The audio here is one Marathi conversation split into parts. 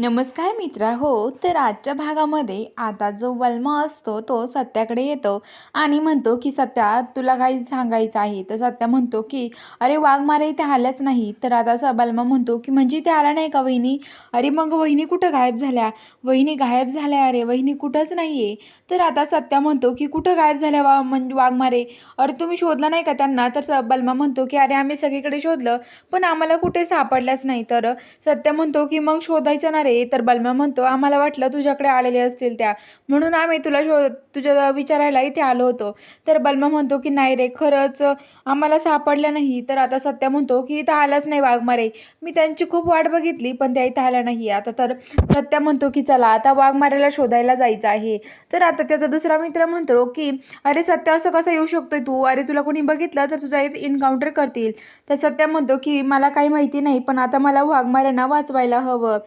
नमस्कार मित्रा हो तर आजच्या भागामध्ये आता जो वल्मा असतो तो सत्याकडे येतो आणि म्हणतो की सत्या तुला काही सांगायचं आहे? तर सत्या म्हणतो की अरे वाघमारे इथे आल्याच नाही. तर आता स बलमा म्हणतो की म्हणजे इथे आला नाही का वहिनी? अरे मग वहिनी कुठं गायब झाल्या? वहिनी गायब झाल्या अरे वहिनी कुठंच नाही आहे तर आता सत्या म्हणतो की कुठं गायब झाल्या वा म्हणजे वाघमारे अरे तुम्ही शोधला नाही का त्यांना? तर स- बलमा म्हणतो की अरे आम्ही सगळीकडे शोधलं पण आम्हाला कुठे सापडल्याच नाही. तर सत्य म्हणतो की मग शोधायचं ना रे तर बलमा म्हणतो आम्हाला वाटलं तुझ्याकडे आलेले असतील त्या. म्हणून आम्ही तुला शो तुझ्या विचारायला इथे आलो होतो. तर बलमा म्हणतो की नाही रे खरंच आम्हाला सापडलं नाही. तर आता सत्य म्हणतो की इथं आलाच नाही वाघमारे मी त्यांची खूप वाट बघितली पण त्या इथं आल्या नाही. आता तर सत्य म्हणतो की चला आता वाघमारेला शोधायला जायचं आहे. तर आता त्याचा दुसरा मित्र म्हणतो की अरे सत्य असं कसं येऊ शकतोय तू? अरे तुला कोणी बघितलं तर तुझा इथे इन्काउंटर करतील. तर सत्य म्हणतो की मला काही माहिती नाही पण आता मला वाघमाऱ्यांना वाचवायला हवं.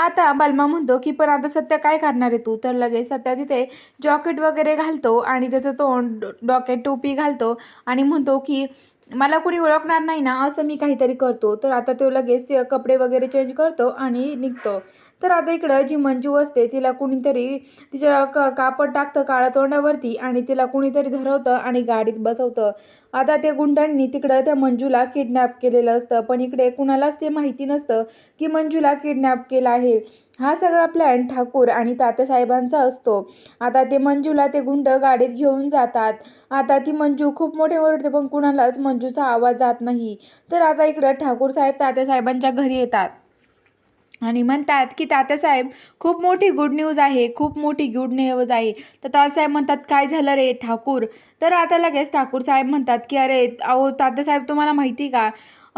आता बलमा म्हणतो की पण आता सत्या काय करणार आहे तू? तर लगेच सत्या तिथे जॉकेट वगैरे घालतो आणि त्याचं तोंड डॉकेट टोपी घालतो आणि म्हणतो की मला कुणी ओळखणार नाही ना असं मी काहीतरी करतो. तर आता तो लगेच ते कपडे वगैरे चेंज करतो आणि निघतो. तर आता इकडं जी मंजू असते तिला कुणीतरी तिच्या क कापड टाकतं काळ्या तोंडावरती आणि तिला कुणीतरी धरवतं आणि गाडीत बसवतं. आता त्या गुंडांनी तिकडं त्या मंजूला किडनॅप केलेलं असतं. पण इकडे कुणालाच ते माहिती नसतं की मंजूला किडनॅप केलं आहे. हा सगळा प्लॅन ठाकूर आणि तात्यासाहेबांचा असतो. आता ते मंजूला ते गुंड गाडीत घेऊन जातात. आता ती मंजू खूप मोठे ओरडते पण कुणालाच मंजूचा आवाज जात नाही. तर आता इकडं ठाकूर साहेब तात्यासाहेबांच्या घरी येतात. आणि म्हणतात की तात्यासाहेब खूप मोठी गुड न्यूज आहे खूप मोठी गुड न्यूज आहे. तर तात्यासाहेब म्हणतात काय झालं रे ठाकूर? तर आता लगेच ठाकूर साहेब म्हणतात की अरे अहो तात्यासाहेब तुम्हाला माहिती का?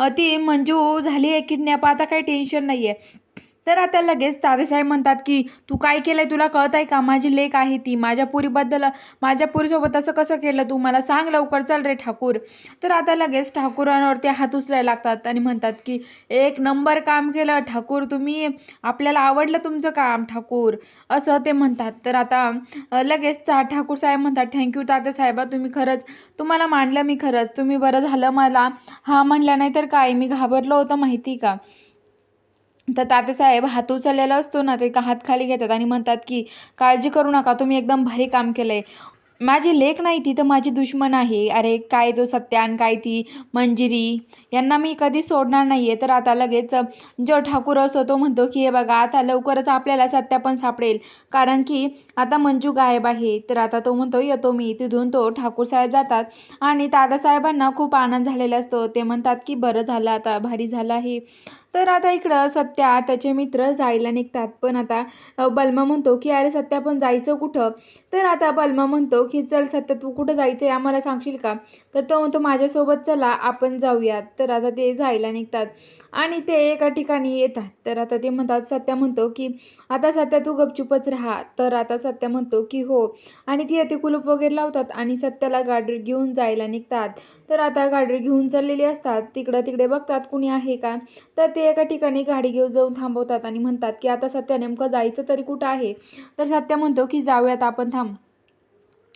ती मंजू झाली आहे किडनॅप आता काही टेन्शन नाही आहे तर आता लगेच तातेसाहेब म्हणतात की तू काय केलं आहे तुला कळत आहे का? माझी लेख आहे ती. माझ्या पुरीबद्दल माझ्या पुरीसोबत असं कसं केलं तू? मला सांग लवकर. चल रे ठाकूर. तर आता लगेच ठाकूरांवरती हात उचलायला लागतात आणि म्हणतात की एक नंबर काम केलं ठाकूर तुम्ही. आपल्याला आवडलं तुमचं काम ठाकूर. असं ते म्हणतात. तर आता लगेच ता- ठाकूर साहेब म्हणतात थँक्यू तात्यासाहेबा तुम्ही खरंच तुम्हाला मानलं मी खरंच. तुम्ही बरं झालं मला. हा म्हणलं नाही तर काय? मी घाबरलो होतं माहिती का? तर तातेसाहेब हात उचललेला असतो ना ते का हात खाली घेतात आणि म्हणतात की काळजी करू नका तुम्ही एकदम भारी काम केलं आहे माझी लेख नाही ती तर माझी दुश्मन आहे. अरे काय तो सत्यान काय ती मंजिरी? यांना मी कधी सोडणार नाही आहे तर आता लगेच जो ठाकूर असो तो म्हणतो की हे बघा आता लवकरच आपल्याला सत्या पण सापडेल. कारण की आता मंजू गायब आहे. तर आता तो म्हणतो येतो मी. तिथून तो ठाकूर साहेब जातात आणि दादासाहेबांना खूप आनंद झालेला असतो. ते म्हणतात की बरं झालं आता भारी झालं आहे. तर आता इकडं सत्या त्याचे मित्र जायला निघतात. पण आता अ, बलमा म्हणतो की अरे सत्या पण जायचं कुठं? तर आता बलमा म्हणतो की चल सत्या तू कुठं जायचं आहे आम्हाला सांगशील का? तर तो म्हणतो माझ्यासोबत चला आपण जाऊयात. तर आता ते जायला निघतात. आणि ते एका ठिकाणी येतात. तर आता ते म्हणतात सत्या म्हणतो की आता सत्या तू गपचूपच राहा. तर आता सत्या म्हणतो की हो. आणि ती ते कुलूप वगैरे लावतात आणि सत्याला गाडी घेऊन जायला निघतात. तर आता गाडी घेऊन चाललेली असतात. तिकडं तिकडे बघतात कुणी आहे का. तर ते एका ठिकाणी गाडी घेऊन जाऊन थांबवतात आणि म्हणतात की आता सत्या नेमकं जायचं तरी कुठं आहे? तर सत्या म्हणतो की जाऊयात आपण थांब.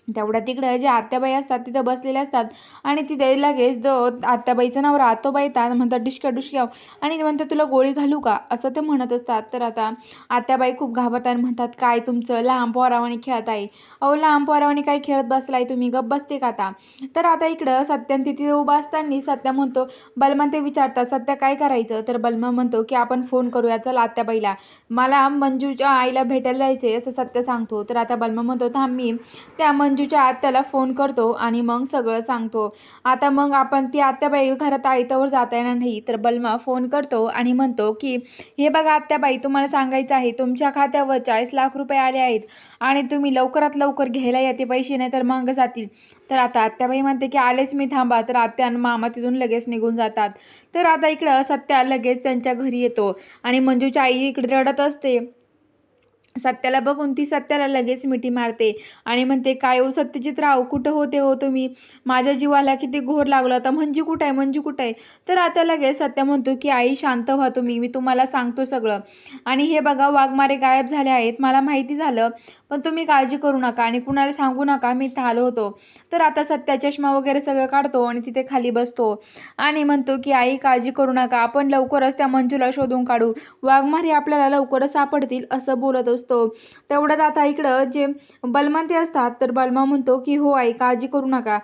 तेवढ्या तिकडं जे आत्याबाई असतात तिथं बसलेले असतात. आणि तिथे लगेच जो आत्याबाईचं नाव रातोबाई तात म्हणतात डिशक्या डुशक्या. आणि ते म्हणतात तुला गोळी घालू का? असं ते म्हणत असतात. तर आता आत्याबाई खूप घाबरतात आणि म्हणतात काय तुमचं लहान पोरावानी खेळत आहे? अहो लहान पोरावानी काय खेळत बसलाय तुम्ही? गप्प बसते का आता? तर आता इकडं सत्यान तिथे उभा असताना सत्या म्हणतो बलमा ते विचारतात सत्या काय करायचं? तर बलमा म्हणतो की आपण फोन करूया चला आत्याबाईला. मला मंजूच्या आईला भेटायला जायचे असं सत्य सांगतो. तर आता बलमा म्हणतो थांब मी त्या मंजूच्या आत्याला फोन करतो आणि मग सगळं सांगतो. आता मग आपण ती आत्याबाई घरात आयतावर जाता येणार नाही तर बलमा फोन करतो आणि म्हणतो की हे बघा आत्याबाई तुम्हाला सांगायचं आहे तुमच्या खात्यावर चाळीस लाख रुपये आले आहेत आणि तुम्ही लवकरात लवकर घ्यायला या ते पैसे नाही तर मग जातील. तर आता आत्याबाई म्हणते की आलेच मी थांबा. तर आत्या आणि मामा तिथून लगेच निघून जातात. तर आता इकडं सत्या लगेच त्यांच्या घरी येतो आणि मंजूच्या आई इकडे रडत असते. सत्याला बघून ती सत्याला लगेच मिठी मारते आणि म्हणते काय हो सत्यजित राव कुठं होते हो तुम्ही? माझ्या जीवाला किती घोर लागला होता. म्हणजे कुठं आहे? म्हणजे कुठं आहे? तर आता लगेच सत्या म्हणतो की आई शांत व्हा तुम्ही. मी तुम्हाला सांगतो सगळं. आणि हे बघा वाघमारे गायब झाले आहेत. मला माहिती झालं पण तुम्ही काळजी करू नका आणि कुणाला सांगू नका. मी इथं आलो होतो. तर आता सत्या चष्मा वगैरे सगळं काढतो आणि तिथे खाली बसतो आणि म्हणतो की आई काळजी करू नका. आपण लवकरच त्या मंजूला शोधून काढू. वाघमारे आपल्याला लवकरच सापडतील असं बोलत असतो तेवढ्यात आता इकडं जे बलमा ते असतात तर बलमा म्हणतो की हो आई काळजी करू नका.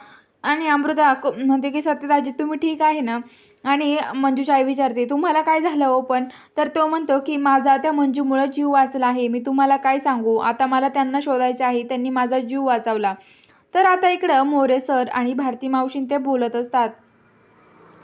आणि अमृता म्हणते की सत्यदाजी तुम्ही ठीक आहे ना? आणि मंजूची आई विचारते तुम्हाला काय झालं हो पण? तर तो म्हणतो की माझा त्या मंजूमुळं जीव वाचला आहे. मी तुम्हाला काय सांगू? आता मला त्यांना शोधायचं आहे. त्यांनी माझा जीव वाचवला. तर आता इकडं मोरे सर आणि भारती मावशीं ते बोलत असतात.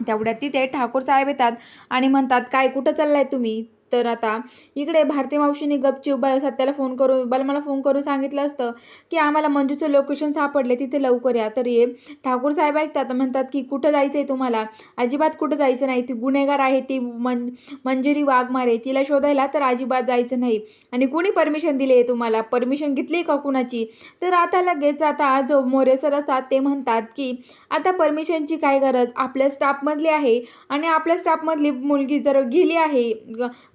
तेवढ्यात तिथे ठाकूर साहेब येतात आणि म्हणतात काय कुठं चाललाय तुम्ही? तर आता इकडे भारती मावशीने गपचूप बाल सत्याला फोन करून बाल मला फोन करून सांगितलं असतं की आम्हाला मंजूचं लोकेशन सापडले तिथे लवकर या. तर ये. ठाकूर साहेब ऐकतात म्हणतात की कुठं जायचं आहे तुम्हाला? अजिबात कुठं जायचं नाही. ती गुन्हेगार आहे ती मन मंजिरी वाघमारे तिला शोधायला तर अजिबात जायचं नाही. आणि कुणी परमिशन दिली आहे तुम्हाला? परमिशन घेतली का कुणाची? तर आता लगेच आता जो मोरे सर असतात ते म्हणतात की आता परमिशनची काय गरज? आपल्या स्टाफमधली आहे आणि आपल्या स्टाफमधली मुलगी जर गेली आहे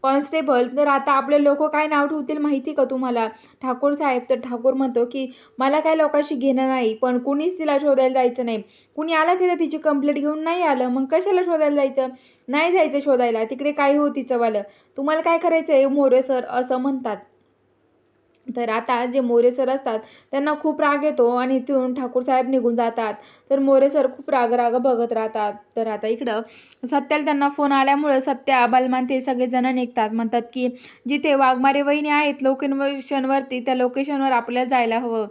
कॉन्स्टेबल तर आता आपले लोक काय नाव ठेवतील माहिती का तुम्हाला? ठाकूर साहेब तर ठाकूर म्हणतो की मला काय लोकांशी घेणं नाही पण कुणीच तिला शोधायला जायचं नाही. कुणी आलं की तर तिची कंप्लेंट घेऊन नाही आलं मग कशाला शोधायला जायचं? नाही जायचं शोधायला तिकडे काय हो तिचंवालं तुम्हाला काय करायचं आहे मोरे सर असं म्हणतात. तर आता जे मोरे सर असतात त्यांना खूप राग येतो आणि तिथून ठाकूर साहेब निघून जातात. तर मोरे सर खूप राग राग बघत राहतात. तर आता इकडं सत्याला त्यांना फोन आल्यामुळं सत्या बलमान ते सगळेजण निघतात. म्हणतात की जिथे वाघमारे वहिनी आहेत लोकेशनवरती त्या लोकेशनवर आपल्याला जायला हवं.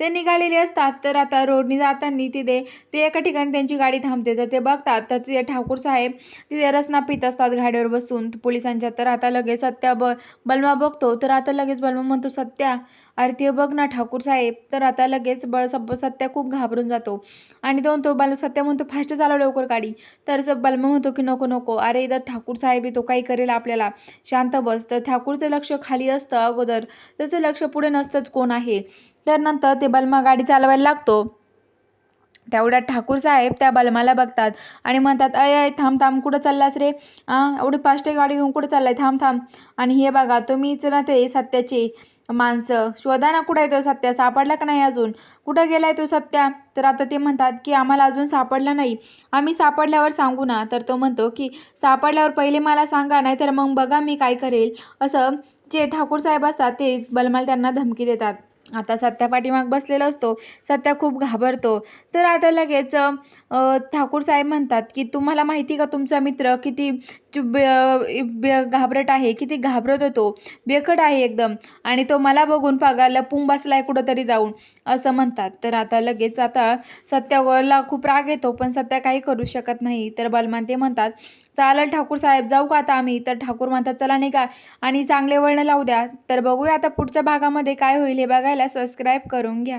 ते निघालेले असतात. तर आता रोडनी जाताना तिथे ते एका ठिकाणी त्यांची गाडी थांबते. तर ते बघतात. तर ते ठाकूर साहेब तिथे रसना पित असतात गाडीवर बसून. पोलिसांच्या तर आता लगेच सत्या ब बलमा बघतो. तर आता लगेच बलमा म्हणतो सत्या अरे ते बघ ना ठाकूर साहेब. तर आता लगेच ब सब सत्या खूप घाबरून जातो. आणि तो तो बल सत्या म्हणतो फास्ट चालव लवकर गाडी. तर स- बलमा म्हणतो की नको नको. अरे इथं ठाकूर साहेब आहे तो काही करेल आपल्याला. शांत बस. तर ठाकूरचं लक्ष खाली असतं अगोदर. त्याचं लक्ष पुढे नसतंच कोण आहे. तर नंतर ते बलमा गाडी चालवायला लागतो. तेवढ्यात ठाकूर साहेब त्या बलमाला बघतात आणि म्हणतात अय अय थांब थांब कुठं चाललास रे? आ एवढी फास्ट गाडी घेऊन कुठं चाललाय? थांब थांब. आणि हे बघा तुम्हीच ना ते सत्याचे माणसं. शोधा ना कुठं आहे तो सत्या? सापडला का नाही अजून? कुठं गेलाय तो सत्या? तर आता ते म्हणतात की आम्हाला अजून सापडला नाही. आम्ही सापडल्यावर सांगू ना. तर तो म्हणतो की सापडल्यावर पहिले मला सांगा नाही तर मग बघा मी काय करेल. असं जे ठाकूर साहेब असतात ते बलमाल त्यांना धमकी देतात. आता सत्या पाठीमाग बसलेला असतो सत्या खूप घाबरतो. तर आता लगेच ठाकूर साहेब म्हणतात की तुम्हाला माहिती का तुमचा मित्र किती बे- घाबरट आहे किती घाबरत होतो. बेखड आहे एकदम. आणि तो मला बघून पागा लपून बसलाय कुठंतरी जाऊन. असं म्हणतात. तर आता लगेच आता सत्याला खूप राग येतो पण सत्या काही करू शकत नाही. तर बलमान ते म्हणतात चालेल ठाकूर साहेब जाऊ का आता आम्ही? तर ठाकूर म्हणतात चला निघा. आणि चांगले वळण लावू द्या. तर बघूया आता पुढच्या भागामध्ये काय होईल हे बघायला. सबस्क्राईब करून घ्या.